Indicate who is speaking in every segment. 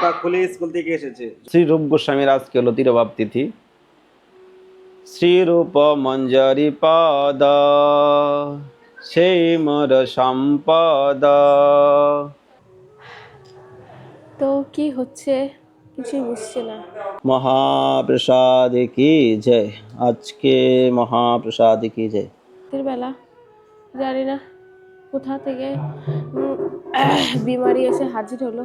Speaker 1: জুতা খুলে স্কুল থেকে এসেছে। শ্রী রূপ গোস্বামীর আজকে হলো তিরভাব তিথি। শ্রীরূপ মঞ্জরি পদ সেই মোর সম্পদ।
Speaker 2: তো কি হচ্ছে? কিছুই বুঝছি না।
Speaker 1: মহাপ্রসাদ কি জয়? আজকে মহাপ্রসাদ কি জয়?
Speaker 2: রাতের বেলা জানি না কোথা থেকে বিমারি এসে হাজির হলো।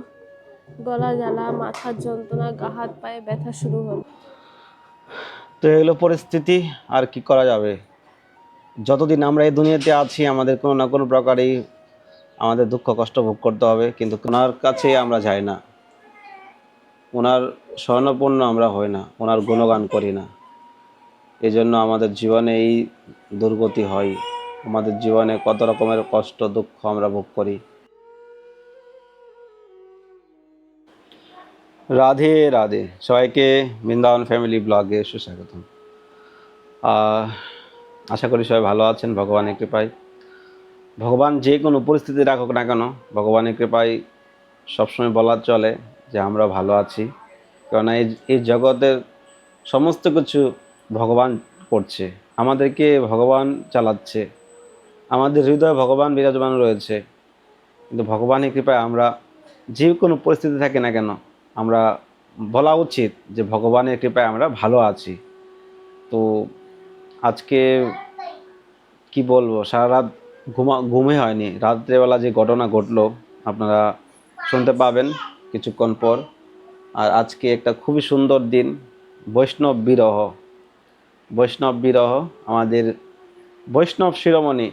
Speaker 2: গলা জ্বালা, মাথার যন্ত্রণা, গা, হাত, পায়ে ব্যথা শুরু হলো।
Speaker 1: তো এগুলো পরিস্থিতি, আর কি করা যাবে? যতদিন আমরা এই দুনিয়াতে আছি, আমাদের কোনো না কোনো প্রকারেই আমাদের দুঃখ, কষ্ট ভোগ করতে হবে, কিন্তু ওনার কাছে আমরা যাই না। ওনার স্বর্ণপূর্ণ আমরা হই না, ওনার গুণগান করি না। এই জন্য আমাদের জীবনে এই দুর্গতি হয়। আমাদের জীবনে কত রকমের কষ্ট, দুঃখ আমরা ভোগ করি। রাধে রাধে। সবাইকে বৃন্দাবন ফ্যামিলি ব্লগে সুস্বাগতম। আশা করি সবাই ভালো আছেন, ভগবানের কৃপায়। ভগবান যে কোনো পরিস্থিতি রাখুক না কেন, ভগবানের কৃপায় সবসময় বলার চলে যে আমরা ভালো আছি। কেননা এই এই জগতের সমস্ত কিছু ভগবান করছে। আমাদেরকে ভগবান চালাচ্ছে। আমাদের হৃদয়ে ভগবান বিরাজমান রয়েছে। কিন্তু ভগবানের কৃপায় আমরা যে কোনো পরিস্থিতি থাকে না কেন আমরা বলা উচিত যে ভগবানের কৃপায় আমরা ভালো আছি। তো আজকে কি বলব? সারা রাত ঘুমা, ঘুমে হয়নি। রাত্রেবেলা যে ঘটনা ঘটলো, আপনারা শুনতে পাবেন কিছুক্ষণ পর। আর আজকে একটা খুবই সুন্দর দিন, বৈষ্ণব বিরহ। বৈষ্ণব বিরহ, আমাদের বৈষ্ণব শিরোমণি,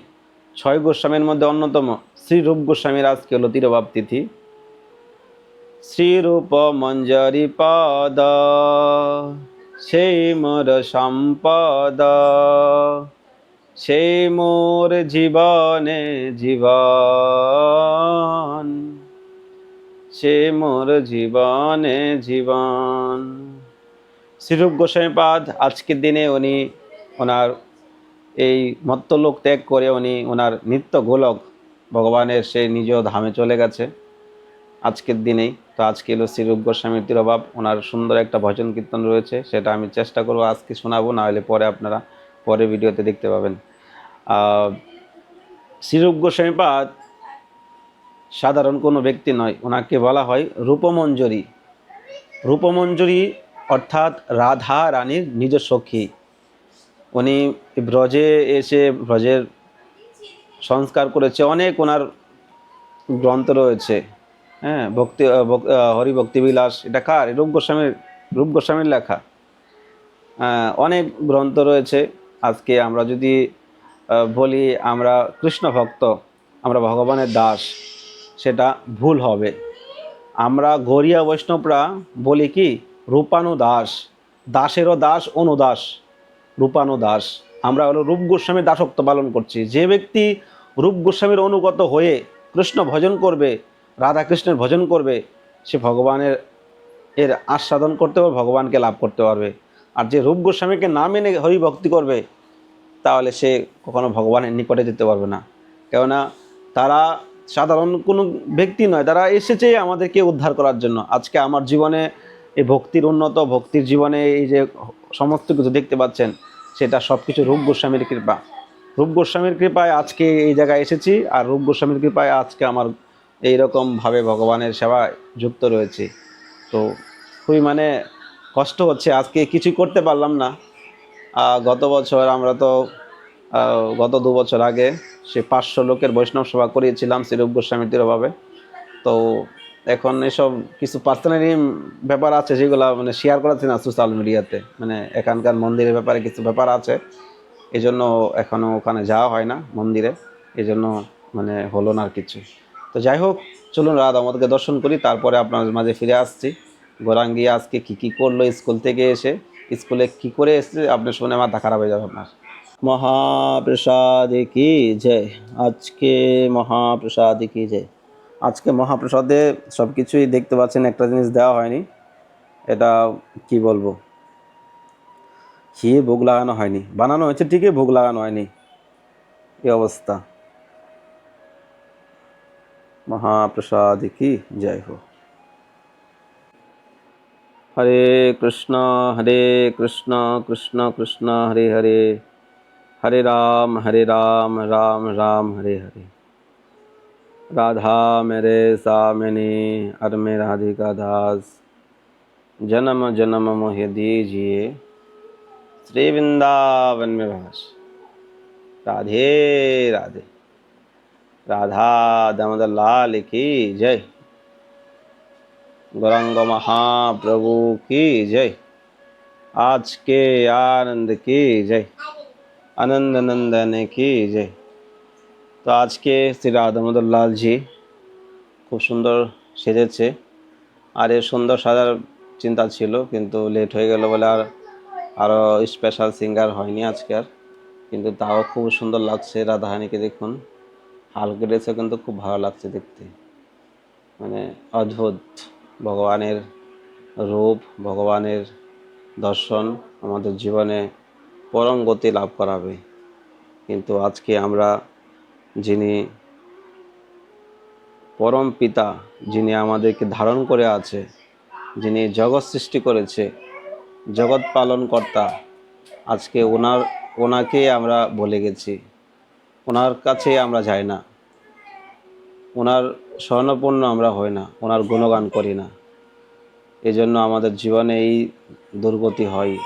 Speaker 1: ছয় গোস্বামীর মধ্যে অন্যতম, শ্রী রূপ গোস্বামীর আজকে হলো তিরভাব তিথি। শ্রীরূপ মঞ্জরি পদ সেই মোর সম্পদ সেই মোর জীবনে জীবন সে মোর জীবনে জীবন। শ্রীরূপ গোস্বামীপাদ, আজকের দিনে উনি ওনার এই মত্তলোক ত্যাগ করে উনি ওনার নিত্য গোলক ভগবানের সেই নিজ ধামে চলে গেছে। আজকের দিনেই তো আজকে এলো শ্রীরূপ গোস্বামীর তিরভাব ওনার সুন্দর একটা ভজন কীর্তন রয়েছে সেটা আমি চেষ্টা করব আজকে শোনাবো না হলে পরে আপনারা পরে ভিডিওতে দেখতে পাবেন। আহ, শ্রীরূপ গোস্বামীপাদ সাধারণ কোনো ব্যক্তি নয় ওনাকে বলা হয় রূপমঞ্জরি। রূপমঞ্জরি অর্থাৎ রাধা রানীর নিজ সখী। উনি ব্রজে এসে ব্রজের সংস্কার করেছে অনেক ওনার গ্রন্থ রয়েছে। হ্যাঁ ভক্তি আহ, ভক- আহ, হরি ভক্তি এটা কার? রূপ গোস্বামীর রূপ গোস্বামীর লেখা। অনেক গ্রন্থ রয়েছে। আজকে আমরা যদি বলি আমরা কৃষ্ণ ভক্ত আমরা ভগবানের দাস সেটা ভুল হবে। আমরা গরিয়া বৈষ্ণবরা বলি কি রূপানু দাস দাসেরও দাস অনুদাস রূপানু দাস। আমরা হলো রূপ গোস্বামীর দাসত্ব পালন করছি। যে ব্যক্তি রূপ গোস্বামীর অনুগত হয়ে কৃষ্ণ ভজন করবে রাধা কৃষ্ণের ভজন করবে, সে ভগবানের এর আস্বাদন করতে পারবে, ভগবানকে লাভ করতে পারবে। আর যে রূপ গোস্বামীকে না মেনে হরি ভক্তি করবে, তাহলে সে কখনো ভগবানের নিকটে যেতে পারবে না। কেননা তারা সাধারণ কোনো ব্যক্তি নয়, তারা এসেছে আমাদেরকে উদ্ধার করার জন্য। আজকে আমার জীবনে এই ভক্তির উন্নত, ভক্তির জীবনে এই যে সমস্ত কিছু দেখতে পাচ্ছেন, সেটা সব কিছু রূপ গোস্বামীর কৃপা। রূপ গোস্বামীর কৃপায় আজকে এই জায়গায় এসেছি, আর রূপ গোস্বামীর কৃপায় আজকে আমার এইরকমভাবে ভগবানের সেবায় যুক্ত রয়েছে। তো খুবই মানে কষ্ট হচ্ছে। আজকে কিছু করতে পারলাম না। গত বছর আমরা তো গত দু বছর আগে সে পাঁচশো লোকের বৈষ্ণব সভা করিয়েছিলাম শ্রীরূপ গোস্বামীর তিরভাবে তো এখন এসব কিছু পার্সোনালি ব্যাপার আছে যেগুলো মানে শেয়ার করাচ্ছি না সোশ্যাল মিডিয়াতে মানে এখানকার মন্দিরের ব্যাপারে কিছু ব্যাপার আছে। এজন্য জন্য এখনও ওখানে যাওয়া হয় না মন্দিরে। এজন্য মানে হলো না আর কিছু। তো যাই হোক, চলুন রাত আমাদেরকে দর্শন করি, তারপরে আপনাদের মাঝে ফিরে আসছি। গোরাঙ্গি আজকে কি কি করল স্কুল থেকে এসে, স্কুলে কি করে এসেছে, আপনি শুনে মাথা খারাপ হয়ে যাবে আপনার। মহাপ্রসাদ কি জয় আজকে মহাপ্রসাদ কি জয় আজকে মহাপ্রসাদে সব কিছুই দেখতে পাচ্ছেন, একটা জিনিস দেওয়া হয়নি, এটা কি বলব? খেয়ে ভোগ লাগানো হয়নি। বানানো হয়েছে ঠিকই, ভোগ লাগানো হয়নি। এই অবস্থা। महाप्रसाद की जय हो। हरे कृष्णा हरे कृष्णा कृष्णा कृष्णा, हरे हरे। हरे राम हरे राम राम राम, हरे हरे। राधा मेरे सामिनी अर मे राधिका दास। जन्म जन्म मोह दीजिए। श्री वृंदावन में भाष राधे राधे। রাধা দামোদর লাল কি জয়। গৌরাঙ্গ মহাপ্রভু কি জয়। আজকে আনন্দ কি জয়। আনন্দ নন্দন কি জয়। তো আজকে শ্রী রাধামোদর লালজি খুব সুন্দর সেজেছে। আর এ সুন্দর সাজার চিন্তা ছিল, কিন্তু লেট হয়ে গেল বলে আর আরও স্পেশাল সিঙ্গার হয়নি আজকে আর। কিন্তু তাও খুব সুন্দর লাগছে রাধাহানিকে দেখুন। হালকা ড্রেসও কিন্তু খুব ভালো লাগছে দেখতে। মানে অদ্ভুত। ভগবানের রূপ, ভগবানের দর্শন আমাদের জীবনে পরম গতি লাভ করাবে। কিন্তু আজকে আমরা যিনি পরম পিতা, যিনি আমাদেরকে ধারণ করে আছে, যিনি জগৎ সৃষ্টি করেছে, জগৎ পালন কর্তা আজকে ওনার ওনাকে আমরা বলে গেছি। ওনার কাছে আমরা যাই না। ওনার স্বর্ণপূর্ণ আমরা হই না, ওনার গুণগান করি না। এই জন্য আমাদের জীবনে এই দুর্গতি হয়।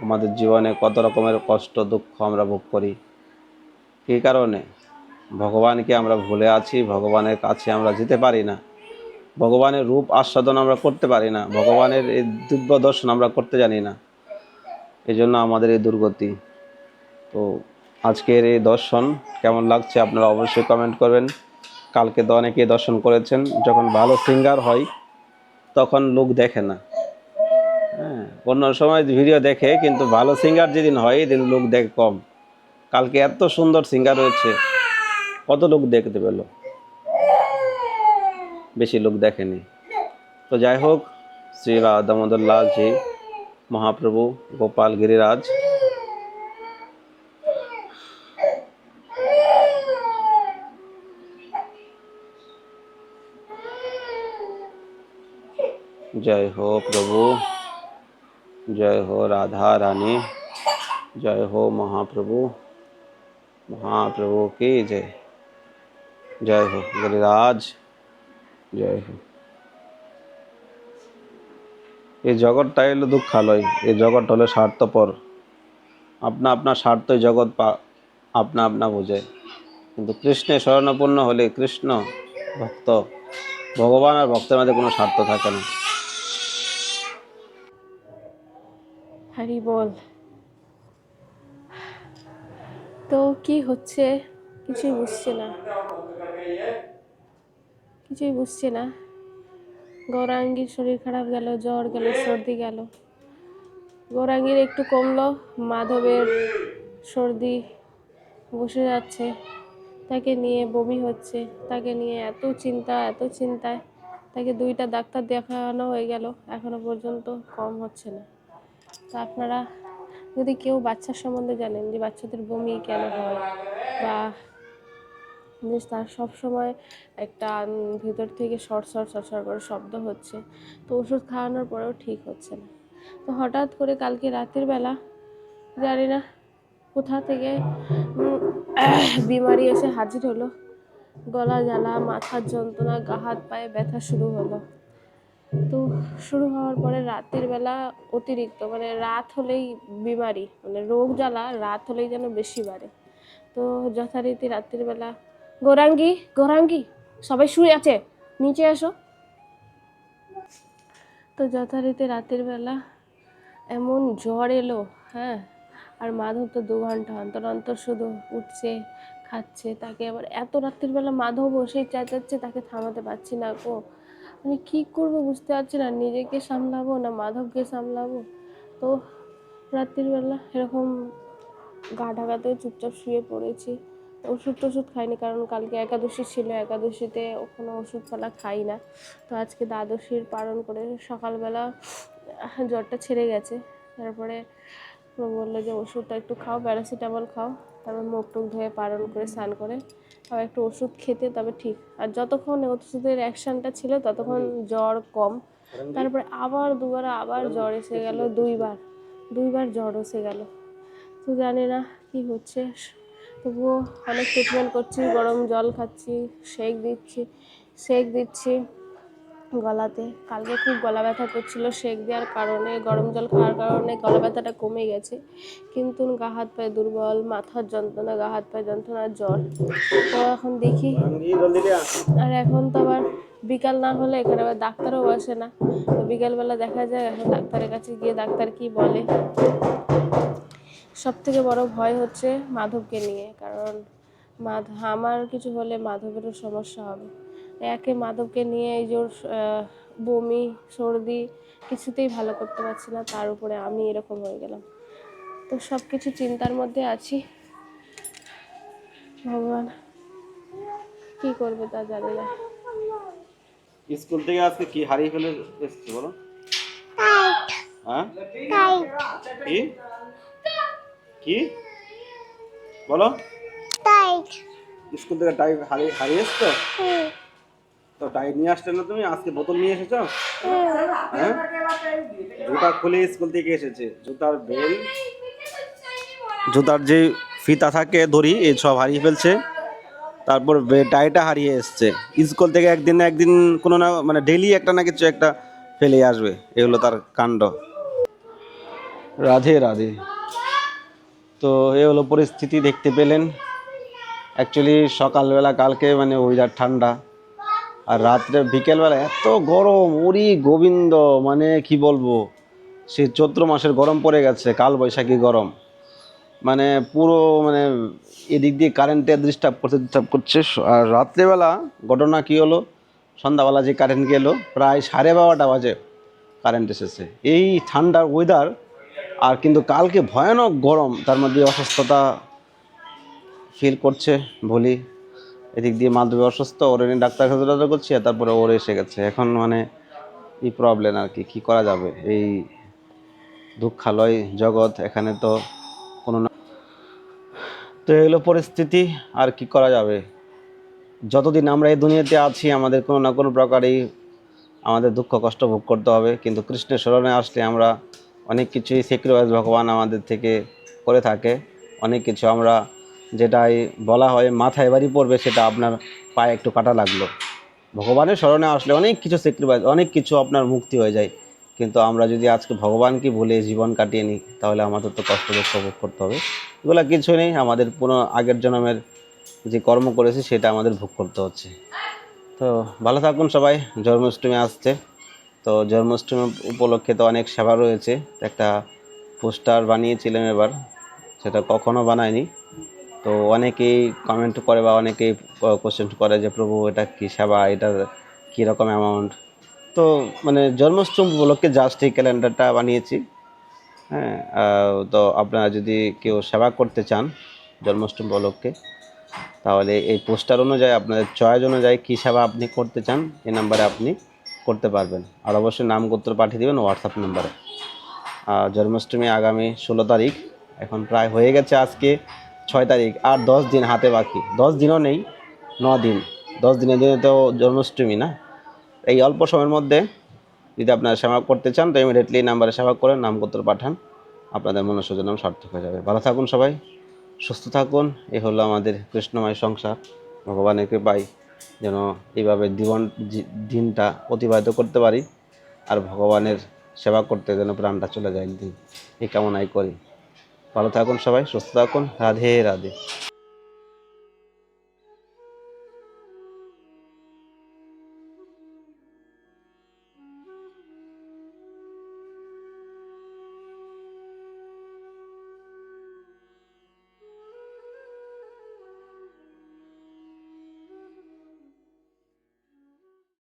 Speaker 1: আমাদের জীবনে কত রকমের কষ্ট, দুঃখ আমরা ভোগ করি। কী কারণে? ভগবানকে আমরা ভুলে আছি, ভগবানের কাছে আমরা যেতে পারি না। ভগবানের রূপ আস্বাদন আমরা করতে পারি না, ভগবানের এই দিব্য দর্শন আমরা করতে জানি না। এই জন্য আমাদের এই দুর্গতি। তো আজকের এই দর্শন কেমন লাগছে আপনারা অবশ্যই কমেন্ট করবেন। কালকে তো অনেকেই দর্শন করেছেন, যখন ভালো সিঙ্গার হয়, তখন লোক দেখে না। হ্যাঁ অন্য সময় ভিডিও দেখে, কিন্তু ভালো সিঙ্গার যেদিন হয়, এদিন লোক দেখে কম। কালকে এত সুন্দর সিঙ্গার হয়েছে কত লোক দেখতে পেল? বেশি লোক দেখেনি। তো যাই হোক, শ্রী দামোদর লালজি মহাপ্রভু, গোপাল গিরিরাজ जय हो प्रभु जय हो राधा रानी जय हो महाप्रभु महाप्रभु की जय जय हो गिरिराज জয় হোক এই জগৎটাই হলো দুঃখালয় এই জগৎ হলো স্বার্থপর আপনা আপনার স্বার্থই জগৎ পা আপনা আপনা বোঝে কিন্তু কৃষ্ণে স্মরণপূর্ণ হলে কৃষ্ণ ভক্ত ভগবান আর ভক্তের মধ্যে কোনো স্বার্থ থাকে না
Speaker 2: হরি বল। তো কি হচ্ছে? কিছুই বুঝছে না। কিছুই বুঝছে না। গৌরাঙ্গীর শরীর খারাপ গেল, জ্বর গেল, সর্দি গেল। গৌরাঙ্গীর একটু কমলো, মাধবের সর্দি বসে যাচ্ছে। তাকে নিয়ে বমি হচ্ছে, তাকে নিয়ে এত চিন্তা, এত চিন্তায়। তাকে দুইটা ডাক্তার দেখানো হয়ে গেল, এখনও পর্যন্ত কম হচ্ছে না। তা আপনারা যদি কেউ বাচ্চার সম্বন্ধে জানেন যে বাচ্চাদের বমি কেন হয় বা তার সব সময় একটা ভিতর থেকে সর সর সর সর করে শব্দ হচ্ছে, তো ওষুধ খাওয়ানোর পরেও ঠিক হচ্ছে না। তো হঠাৎ করে কালকে রাতের বেলা, জানি না কোথা থেকে বিমারি এসে হাজির হলো। গলা জ্বালা, মাথার যন্ত্রণা, গা, হাত, পায়ে ব্যথা শুরু হলো। তো শুরু হওয়ার পরে রাতের বেলা অতিরিক্ত মানে রাত হলেই বিমারি মানে রোগ জ্বালা রাত হলেই যেন বেশি বাড়ে। তো যথারীতি রাত্রির বেলা, গৌরাঙ্গী গৌরাঙ্গী, সবাই শুয়ে আছে, নিচে আসো তো যথারীতি রাতের বেলা এমন জ্বর এলো হ্যাঁ আর মাধব তো দু ঘণ্টা অন্তর অন্তর শুধু উঠছে, খাচ্ছে, তাকে আবার এত রাত্রির বেলা মাধব বসেই চেঁচাচ্ছে, তাকে থামাতে পারছি না গো। আমি কি করব বুঝতে পারছি না। নিজেকে সামলাবো না মাধবকে সামলাবো? তো রাত্রির বেলা এরকম গা ঢাকাতে চুপচাপ শুয়ে পড়েছি। ওষুধ টষুধ খাইনি কারণ কালকে একাদশী ছিল। একাদশীতে কোনো ওষুধপালা খাই না। তো আজকে দ্বাদশীর পালন করে সকালবেলা জ্বরটা ছেড়ে গেছে। তারপরে বলল যে, ওষুধটা একটু খাও, প্যারাসিটামল খাও। তারপর মুখ টুক ধুয়ে পালন করে স্নান করে। আবার একটু ওষুধ খেতে তবে ঠিক। আর যতক্ষণ ওষুধের অ্যাকশনটা ছিল ততক্ষণ জ্বর কম। তারপরে আবার দুবার আবার জ্বর এসে গেল দুইবার। দুইবার জ্বর এসে গেল। তো জানি না কি হচ্ছে। তবুও অনেক ট্রিটমেন্ট করছি গরম জল খাচ্ছি শেক দিচ্ছি শেক দিচ্ছি। গলাতে। কালকে খুব গলা ব্যথা করছিল শেক দেওয়ার কারণে, গরম জল খাওয়ার কারণে গলা ব্যথাটা কমে গেছে। কিন্তু গা হাত পায়ে দুর্বল, মাথার যন্ত্রণা, গা হাত পায়ে যন্ত্রণা, জ্বর। তো এখন দেখি। আর এখন তো আবার বিকাল না হলে এখানে আবার ডাক্তারও বসে না। তো বিকালবেলা দেখা যায় এখন ডাক্তারের কাছে গিয়ে ডাক্তার কি বলে। সব থেকে বড় ভয় হচ্ছে মাধবকে নিয়ে, কারণ মাধ আমার কিছু হলে মাধবেরও সমস্যা হবে। একে মাধবকে নিয়ে এই জোর বমি সর্দি কিছুতেই ভালো করতে পারছি না তার উপরে আমি এরকম হয়ে গেলাম। তো সব কিছু চিন্তার মধ্যে আছি। ভগবান কি করবে তা জানি না।
Speaker 1: স্কুল থেকে আজকে কি হারিয়ে ফেলে এসছো বলো? হ্যাঁ? কি? কি? বলো। স্কুল থেকে টাইপ হারিয়ে হারিয়ে এসছো তো টাইপ নিয়ে আসলে না তুমি? আজকে বোতল নিয়ে এসেছ? হ্যাঁ? জুতা খুলে স্কুল থেকে এসেছে। জুতার বেল জুতার যে ফিতা থাকে দড়ি এই সব হারিয়ে ফেলছে। তারপর টাইটা হারিয়ে এসছে। স্কুল থেকে একদিন না একদিন কোনো না মানে ডেলি একটা না কিছু একটা ফেলে আসবে। এগুলো তার কাণ্ড। রাধে রাধে। তো এ হলো পরিস্থিতি দেখতে পেলেন। অ্যাকচুয়ালি সকালবেলা কালকে মানে ওয়েদার ঠান্ডা। আর রাত্রে, বিকেলবেলা এত গরম ওরি গোবিন্দ মানে কি বলব? সে চৈত্র মাসের গরম পড়ে গেছে কাল বৈশাখী গরম। মানে পুরো মানে এদিক দিয়ে কারেন্টের ডিস্টার্ব করতে ডিস্টার্ব করছে। আর রাত্রেবেলা ঘটনা কি হলো? সন্ধ্যাবেলা যে কারেন্ট গেলো, প্রায় সাড়ে বারোটা বাজে কারেন্ট এসেছে। এই ঠান্ডার ওয়েদার আর কিন্তু কালকে ভয়ানক গরম, তার মধ্যে অসুস্থতা ফিল করছে বলি এদিক দিয়ে মাধ্যমে অসুস্থ, ওর ডাক্তার ডাক্তার করছি তারপরে ওর এসে গেছে। এখন মানে এই প্রবলেম আর কি? কী করা যাবে? এই দুঃখালয় জগৎ, এখানে তো কোনো না তো এগুলো পরিস্থিতি, আর কি করা যাবে? যতদিন আমরা এই দুনিয়াতে আছি, আমাদের কোনো না কোনো প্রকারেই আমাদের দুঃখ কষ্ট ভোগ করতে হবে। কিন্তু কৃষ্ণের স্মরণে আসলে আমরা অনেক কিছুই স্যাক্রিফাইস ভগবান আমাদের থেকে করে থাকে। অনেক কিছু আমরা যেটাই বলা হয় মাথায় বাড়ি পড়বে, সেটা আপনার পায়ে একটু কাটা লাগল। ভগবানের স্মরণে আসলে অনেক কিছু স্যাক্রিফাইস অনেক কিছু আপনার মুক্তি হয়ে যায়। কিন্তু আমরা যদি আজকে ভগবানকে ভুলে জীবন কাটিয়ে নিই, তাহলে আমাদের তো কষ্ট দুঃখ ভোগ করতে হবে। এগুলো কিছু নেই, আমাদের পুরো আগের জন্মের যে কর্ম করেছি, সেটা আমাদের ভোগ করতে হচ্ছে। তো ভালো থাকুন সবাই, জন্মাষ্টমী আসছে। তো জন্মাষ্টমী উপলক্ষে তো অনেক সেবা রয়েছে। একটা পোস্টার বানিয়েছিলাম এবার, সেটা কখনো বানায়নি তো অনেকেই কমেন্ট করে বা অনেকেই কোশ্চেন করে যে, প্রভু, এটা কী সেবা? এটা কীরকম অ্যামাউন্ট তো মানে জন্মাষ্টমী উপলক্ষে জাস্ট এই ক্যালেন্ডারটা বানিয়েছি। হ্যাঁ তো আপনারা যদি কেউ সেবা করতে চান জন্মাষ্টমী উপলক্ষে, তাহলে এই পোস্টার অনুযায়ী, আপনাদের চয়েস অনুযায়ী কী সেবা আপনি করতে চান, এই নাম্বারে আপনি করতে পারবেন। আর অবশ্যই নাম গোত্র পাঠিয়ে দেবেন হোয়াটসঅ্যাপ নাম্বারে জন্মাষ্টমী আগামী ষোলো তারিখ, এখন প্রায় হয়ে গেছে আজকে। ছয় তারিখ আর দশ দিন হাতে বাকি। দশ দিনও নেই, ন দিন। দশ দিনের দিনে তো জন্মাষ্টমী না? এই অল্প সময়ের মধ্যে যদি আপনারা সেবা করতে চান, তো ইমিডিয়েটলি নাম্বারে সেবা করে নাম গোত্র পাঠান। আপনাদের মনুষ্যজন্ম সার্থক হয়ে যাবে। ভালো থাকুন সবাই, সুস্থ থাকুন। এই হলো আমাদের কৃষ্ণময় সংসার। ভগবানের কৃপায় যেন এইভাবে জীবন দিনটা অতিবাহিত করতে পারি। আর ভগবানের সেবা করতে যেন প্রাণটা চলে যায়। একদিন এই কামনাই করি। ভালো থাকুন সবাই সুস্থ থাকুন। রাধে রাধে।